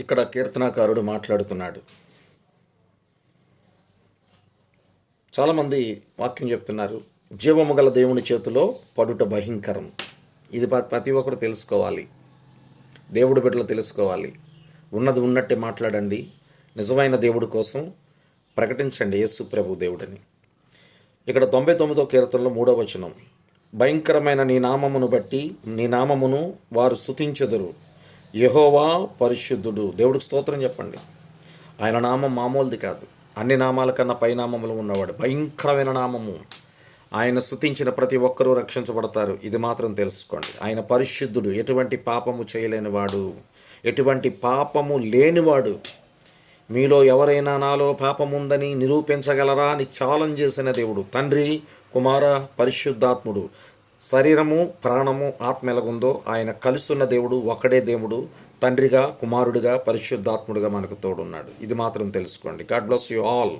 ఇక్కడ కీర్తనాకారుడు మాట్లాడుతున్నాడు. చాలామంది వాక్యం చెప్తున్నారు జీవము గల దేవుని చేతిలో పడుట భయంకరం ఇది ప్రతి ఒక్కరు తెలుసుకోవాలి. దేవుడు బిడ్డలు తెలుసుకోవాలి. ఉన్నది ఉన్నట్టే మాట్లాడండి. నిజమైన దేవుడి కోసం ప్రకటించండి యేసు ప్రభు దేవుడని. ఇక్కడ తొంభై తొమ్మిదో కీర్తనలో మూడో వచనం భయంకరమైన నీ నామమును బట్టి నీ నామమును వారు స్థుతించెదరు యహోవా పరిశుద్ధుడు. దేవుడికి స్తోత్రం చెప్పండి. ఆయన నామం మామూలుది కాదు. అన్ని నామాల కన్నా పైనామములు ఉన్నవాడు. భయంకరమైన నామము. ఆయన స్తుతించిన ప్రతి ఒక్కరూ రక్షించబడతారు. ఇది మాత్రం తెలుసుకోండి. ఆయన పరిశుద్ధుడు. ఎటువంటి పాపము చేయలేనివాడు. ఎటువంటి పాపము లేనివాడు. మీలో ఎవరైనా నాలో పాపముందని నిరూపించగలరా అని ఛాలెంజ్ చేసిన దేవుడు. తండ్రి కుమార పరిశుద్ధాత్ముడు. శరీరము ప్రాణము ఆత్మ ఎలాగుందో ఆయన కలుస్తున్న దేవుడు ఒకడే దేవుడు తండ్రిగా కుమారుడిగా పరిశుద్ధాత్ముడిగా మనకు తోడున్నాడు. ఇది మాత్రం తెలుసుకోండి. God bless you all.